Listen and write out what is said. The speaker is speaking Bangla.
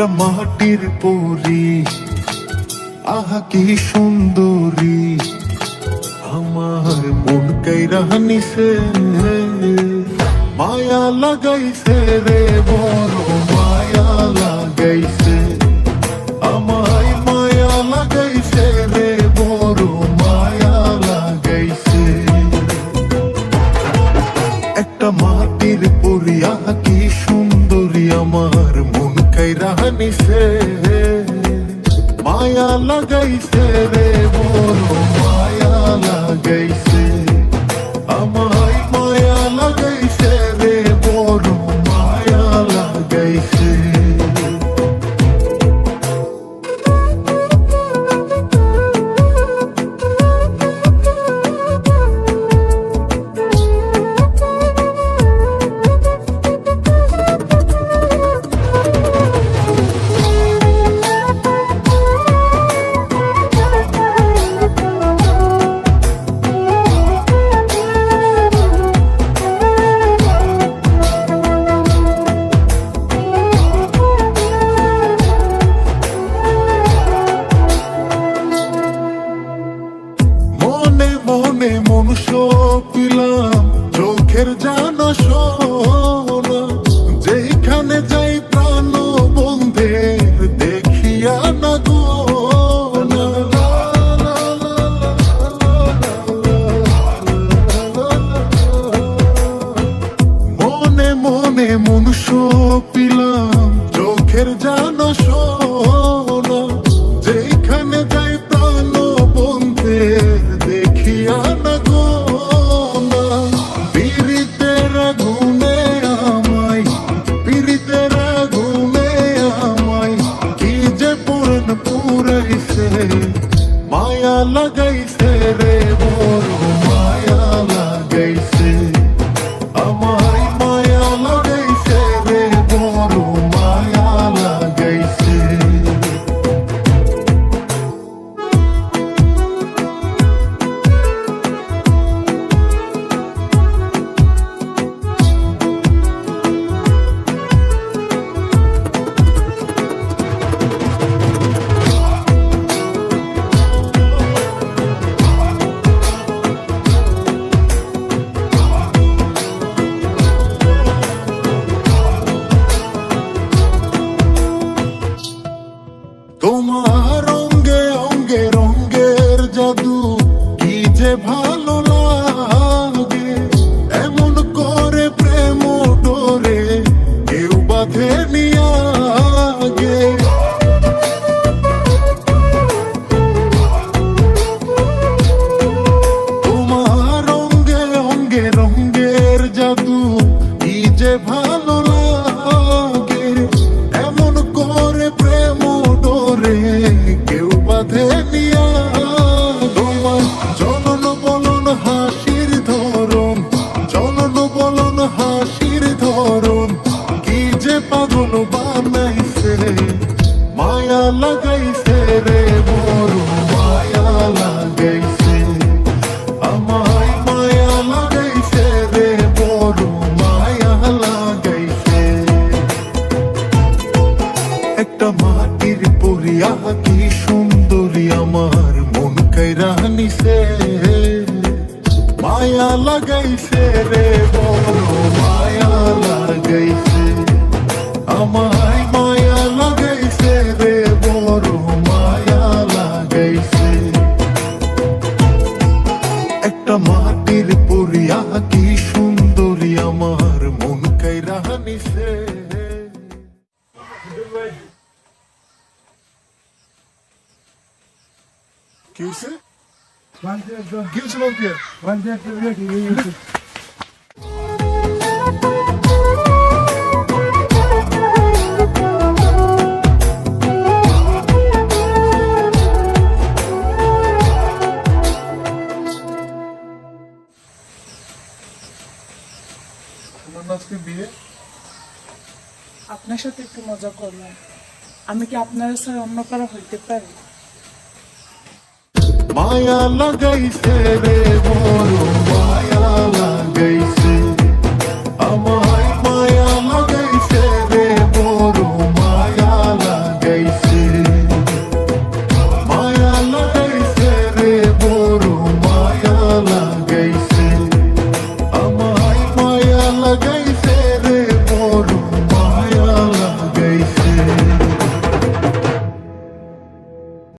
একটা মাটির পরি আহা, কি সুন্দরী। আমার মন কাইরা নিছে মায়া লাগাইছে রে, বড় মায়া লাগাইছে। আমায় মায়া লাগাইছে রে, বড় মায়া লাগাইছে। একটা মাটির পরিয়া কি সুন্দরী আমার। নিছে মায়া লাগাইছে রে বড় মায়া লাগাইছে আমায় পিলাম, চোখের জানা সোনা যেখানে যাই প্রাণ বন্ধের দেখিয়া না গো। মনে মনে মনুষ্য পিলাম, চোখের জানা সোনা মায়া লাগাইছে রে একটা মাটির পরিয়া কি সুন্দরী আমার। মন কাইরা নিছে, মায়া লাগাইছে রে বড়, মায়া লাগাইছে। আমায় মায়া লাগাইছে রে বড়, মায়া লাগাইছে। একটা মাটির পরিয়া কি সুন্দরী কি হয়েছে কি আপনার সাথে একটু মজা করলাম। আমি কি আপনার স্যার অন্য কারও হইতে পারি? মায়া লাগাইছে রে বড়